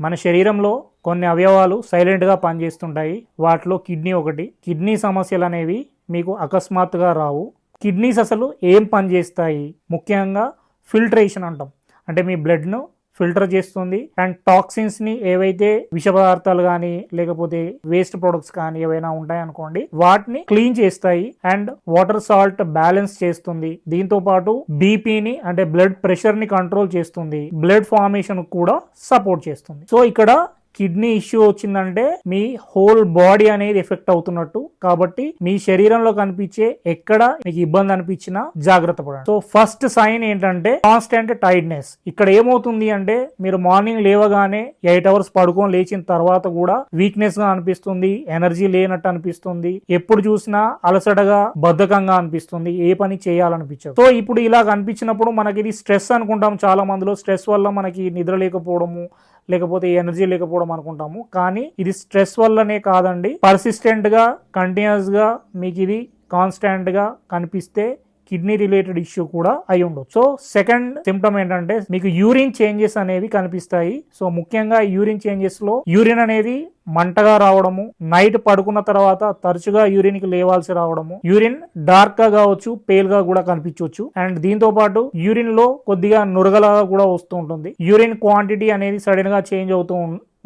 మన శరీరంలో కొన్ని అవయవాలు సైలెంట్గా పనిచేస్తుంటాయి. వాటిలో కిడ్నీ ఒకటి. కిడ్నీ సమస్యలు అనేవి మీకు అకస్మాత్తుగా రావు. కిడ్నీస్ అసలు ఏం పనిచేస్తాయి? ముఖ్యంగా ఫిల్టరేషన్ అంటాం. అంటే మీ బ్లడ్ను ఫిల్టర్ చేస్తుంది. అండ్ టాక్సిన్స్ని ఏవైతే విష పదార్థాలు కానీ లేకపోతే వేస్ట్ ప్రొడక్ట్స్ కానీ ఏవైనా ఉంటాయనుకోండి వాటిని క్లీన్ చేస్తాయి. అండ్ వాటర్ సాల్ట్ బ్యాలెన్స్ చేస్తుంది. దీంతో పాటు బీపీని అంటే బ్లడ్ ప్రెషర్ని కంట్రోల్ చేస్తుంది. బ్లడ్ ఫార్మేషన్ కూడా సపోర్ట్ చేస్తుంది. సో ఇక్కడ కిడ్నీ ఇష్యూ వచ్చిందంటే మీ హోల్ బాడీ అనేది ఎఫెక్ట్ అవుతున్నట్టు. కాబట్టి మీ శరీరంలో కనిపించే ఎక్కడ మీకు ఇబ్బంది అనిపించినా జాగ్రత్త పడండి. సో ఫస్ట్ సైన్ ఏంటంటే కాన్స్టెంట్ టైడ్నెస్. ఇక్కడ ఏమవుతుంది అంటే మీరు మార్నింగ్ లేవగానే ఎయిట్ అవర్స్ పడుకొని లేచిన తర్వాత కూడా వీక్నెస్గా అనిపిస్తుంది ఎనర్జీ లేనట్టు అనిపిస్తుంది ఎప్పుడు చూసినా అలసటగా బద్ధకంగా అనిపిస్తుంది ఏ పని చేయాలనిపించదు. సో ఇప్పుడు ఇలా కనిపించినప్పుడు మనకి ఇది స్ట్రెస్ అనుకుంటాం చాలా మందిలో స్ట్రెస్ వల్ల మనకి నిద్ర లేకపోవడము లేకపోతే ఎనర్జీ లేకపోవడం అనుకుంటాము. కానీ ఇది స్ట్రెస్ వల్లనే కాదండి. పర్సిస్టెంట్గా కంటిన్యూస్గా మీకు ఇది కాన్స్టాంట్గా కనిపిస్తే కిడ్నీ రిలేటెడ్ ఇష్యూ కూడా అయి ఉండొచ్చు. సో సెకండ్ సిమ్టమ్ ఏంటంటే మీకు యూరిన్ చేంజెస్ అనేవి కనిపిస్తాయి. సో ముఖ్యంగా యూరిన్ చేంజెస్లో యూరిన్ అనేది మంటగా రావడము నైట్ పడుకున్న తర్వాత తరచుగా యూరిన్కి లేవాల్సి రావడము యూరిన్ డార్క్గా కావచ్చు పేల్గా కూడా కనిపించవచ్చు అండ్ దీంతో పాటు యూరిన్లో కొద్దిగా నురగలాగా కూడా వస్తూ ఉంటుంది. యూరిన్ క్వాంటిటీ అనేది సడన్గా చేంజ్ అవుతూ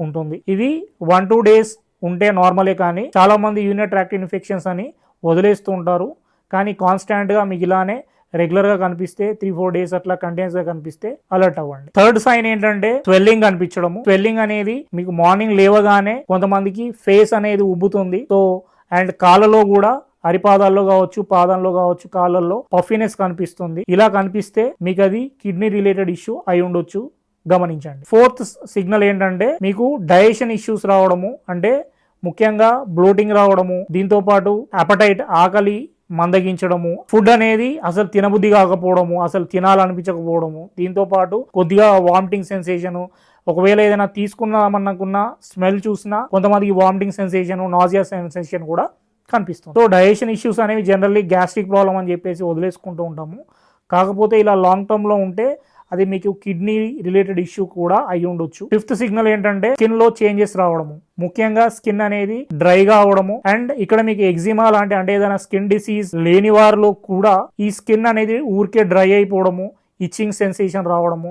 ఉంటుంది. ఇది వన్ టూ డేస్ ఉంటే నార్మలే కానీ చాలా మంది యూరిన్ ట్రాక్ట్ ఇన్ఫెక్షన్స్ అని వదిలేస్తూ ఉంటారు. కానీ కాన్స్టాంట్గా మిగిలానే మీకు ఇలానే కనిపిస్తే త్రీ ఫోర్ డేస్ అట్లా కంటిన్యూస్గా కనిపిస్తే అలర్ట్ అవ్వండి. థర్డ్ సైన్ ఏంటంటే స్వెల్లింగ్ కనిపించడము స్వెల్లింగ్ అనేది మీకు మార్నింగ్ లేవగానే కొంతమందికి ఫేస్ అనేది ఉబ్బుతుంది. సో అండ్ కాళ్ళలో కూడా అరిపాదాల్లో కావచ్చు పాదంలో కావచ్చు కాళ్ళల్లో పఫీనెస్ కనిపిస్తుంది. ఇలా కనిపిస్తే మీకు అది కిడ్నీ రిలేటెడ్ ఇష్యూ అయి ఉండొచ్చు. గమనించండి. ఫోర్త్ సిగ్నల్ ఏంటంటే మీకు డైజెషన్ ఇష్యూస్ రావడము. అంటే ముఖ్యంగా బ్లోటింగ్ రావడము. దీంతో పాటు అపటైట్ ఆకలి మందగించడము ఫుడ్ అనేది అసలు తినబుద్ధి కాకపోవడము అసలు తినాలనిపించకపోవడము. దీంతో పాటు కొద్దిగా వామిటింగ్ సెన్సేషన్ ఒకవేళ ఏదైనా తీసుకున్నామన్నకున్న స్మెల్ చూసినా కొంతమందికి వామిటింగ్ సెన్సేషన్ నాజియా సెన్సేషన్ కూడా కనిపిస్తుంది. సో డైజెషన్ ఇష్యూస్ అనేవి జనరల్లీ గ్యాస్ట్రిక్ ప్రాబ్లం అని చెప్పేసి వదిలేసుకుంటూ ఉంటాము. కాకపోతే ఇలా లాంగ్ టర్మ్లో ఉంటే అది మీకు కిడ్నీ రిలేటెడ్ ఇష్యూ కూడా అయి ఉండొచ్చు. ఫిఫ్త్ సిగ్నల్ ఏంటంటే స్కిన్లో చేంజెస్ రావడము. ముఖ్యంగా స్కిన్ అనేది డ్రైగా అవడము. అండ్ ఇక్కడ మీకు ఎగ్జిమా లాంటి అంటే ఏదైనా స్కిన్ డిసీజ్ లేని వారిలో కూడా ఈ స్కిన్ అనేది ఊరికే డ్రై అయిపోవడము. ఇచ్చింగ్ సెన్సేషన్ రావడము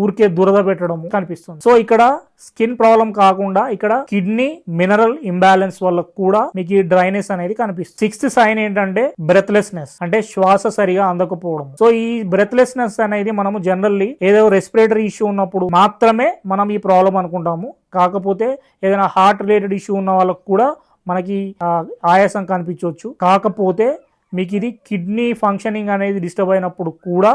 ఊరికే దురద పెట్టడము కనిపిస్తుంది. సో ఇక్కడ స్కిన్ ప్రాబ్లం కాకుండా ఇక్కడ కిడ్నీ మినరల్ ఇంబ్యాలెన్స్ వల్ల కూడా మీకు ఈ డ్రైనెస్ అనేది కనిపిస్తుంది. సిక్స్త్ సైన్ ఏంటంటే బ్రెత్లెస్నెస్ అంటే శ్వాస సరిగా అందకపోవడం. సో ఈ బ్రెత్లెస్నెస్ అనేది మనము జనరల్లీ ఏదో రెస్పిరేటరీ ఇష్యూ ఉన్నప్పుడు మాత్రమే మనం ఈ ప్రాబ్లం అనుకుంటాము. కాకపోతే ఏదైనా హార్ట్ రిలేటెడ్ ఇష్యూ ఉన్న వాళ్ళకు కూడా మనకి ఆయాసం కనిపించవచ్చు. కాకపోతే మీకు ఇది కిడ్నీ ఫంక్షనింగ్ అనేది డిస్టర్బ్ అయినప్పుడు కూడా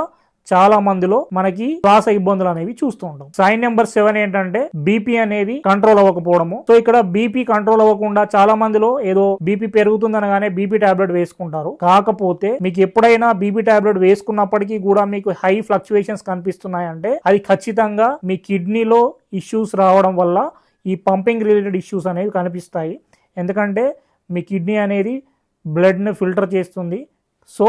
చాలా మందిలో మనకి శ్వాస ఇబ్బందులు అనేవి చూస్తూ ఉంటాం. సైన్ నెంబర్ సెవెన్ ఏంటంటే బీపీ అనేది కంట్రోల్ అవ్వకపోవడము. సో ఇక్కడ బీపీ కంట్రోల్ అవ్వకుండా చాలా మందిలో ఏదో బీపీ పెరుగుతుందనగానే బీపీ టాబ్లెట్ వేసుకుంటారు. కాకపోతే మీకు ఎప్పుడైనా బీపీ టాబ్లెట్ వేసుకున్నప్పటికీ కూడా మీకు హై ఫ్లక్చువేషన్స్ కనిపిస్తున్నాయంటే అది ఖచ్చితంగా మీ కిడ్నీలో ఇష్యూస్ రావడం వల్ల ఈ పంపింగ్ రిలేటెడ్ ఇష్యూస్ అనేవి కనిపిస్తాయి. ఎందుకంటే మీ కిడ్నీ అనేది బ్లడ్ని ఫిల్టర్ చేస్తుంది. సో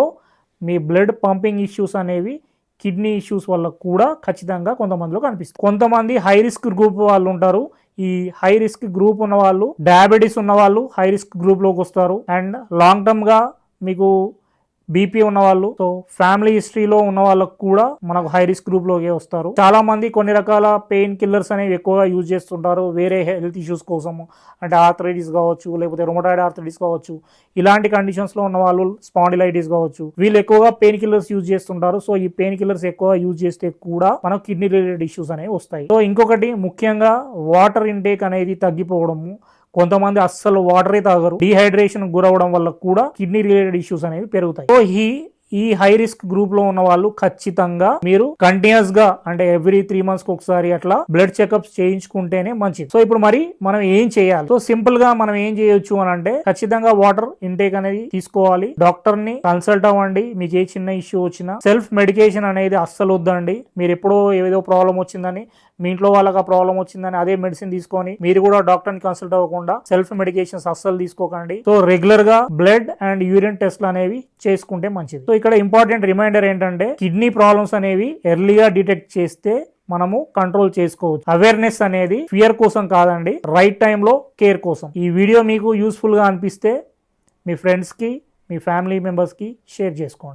మీ బ్లడ్ పంపింగ్ ఇష్యూస్ అనేవి కిడ్నీ ఇష్యూస్ వల్ల కూడా ఖచ్చితంగా కొంతమందిలో కనిపిస్తుంది. కొంతమంది హై రిస్క్ గ్రూప్ వాళ్ళు ఉంటారు. ఈ హై రిస్క్ గ్రూప్ ఉన్న వాళ్ళు డయాబెటీస్ ఉన్న వాళ్ళు హై రిస్క్ గ్రూప్లోకి వస్తారు. అండ్ లాంగ్ టర్మ్గా మీకు బీపీ ఉన్న వాళ్ళు సో ఫ్యామిలీ హిస్టరీలో ఉన్న వాళ్ళకు కూడా మనకు హై రిస్క్ గ్రూప్ లోకే వస్తారు. చాలా మంది కొన్ని రకాల పెయిన్ కిల్లర్స్ అనేవి ఎక్కువగా యూజ్ చేస్తుంటారు. వేరే హెల్త్ ఇష్యూస్ కోసము అంటే ఆర్థరైటిస్ కావచ్చు లేకపోతే రొమటాయిడ్ ఆర్థరైటిస్ కావచ్చు. ఇలాంటి కండిషన్స్లో ఉన్న వాళ్ళు స్పాండిలైటిస్ కావచ్చు. వీళ్ళు ఎక్కువగా పెయిన్ కిల్లర్స్ యూజ్ చేస్తుంటారు. సో ఈ పెయిన్ కిల్లర్స్ ఎక్కువ యూజ్ చేస్తే కూడా మనకు కిడ్నీ రిలేటెడ్ ఇష్యూస్ అనేవి వస్తాయి. సో ఇంకొకటి ముఖ్యంగా వాటర్ ఇంటేక్ అనేది తగ్గిపోవడము కొంతమంది అస్సలు వాటరే తాగరు. డిహైడ్రేషన్ గురవడం వల్ల కూడా కిడ్నీ రిలేటెడ్ ఇష్యూస్ అనేవి పెరుగుతాయి. సో ఈ ఈ హై రిస్క్ గ్రూప్లో ఉన్న వాళ్ళు ఖచ్చితంగా మీరు కంటిన్యూస్గా అంటే ఎవ్రీ త్రీ మంత్స్కి ఒకసారి అట్లా బ్లడ్ చెకప్స్ చేయించుకుంటేనే మంచిది. సో ఇప్పుడు మరి మనం ఏం చేయాలి? సో సింపుల్గా మనం ఏం చేయొచ్చు అని అంటే ఖచ్చితంగా వాటర్ ఇంటేక్ అనేది తీసుకోవాలి. డాక్టర్ని కన్సల్ట్ అవ్వండి. మీకు ఏ చిన్న ఇష్యూ వచ్చినా సెల్ఫ్ మెడికేషన్ అనేది అస్సలు వద్దండి. మీరు ఎప్పుడో ఏదో ప్రాబ్లం వచ్చిందని మీ ఇంట్లో వాళ్ళకి ఆ ప్రాబ్లం వచ్చిందని అదే మెడిసిన్ తీసుకొని మీరు కూడా డాక్టర్ని కన్సల్ట్ అవ్వకుండా సెల్ఫ్ మెడికేషన్స్ అస్సలు తీసుకోకండి. సో రెగ్యులర్గా బ్లడ్ అండ్ యూరిన్ టెస్ట్లు అనేవి చేసుకుంటే మంచిది. సో ఇక్కడ ఇంపార్టెంట్ రిమైండర్ ఏంటంటే కిడ్నీ ప్రాబ్లమ్స్ అనేవి ఎర్లీగా డిటెక్ట్ చేస్తే మనము కంట్రోల్ చేసుకోవచ్చు. అవేర్నెస్ అనేది ఫియర్ కోసం కాదండి రైట్ టైంలో కేర్ కోసం. ఈ వీడియో మీకు యూస్ఫుల్గా అనిపిస్తే మీ ఫ్రెండ్స్కి మీ ఫ్యామిలీ మెంబర్స్కి షేర్ చేసుకోండి.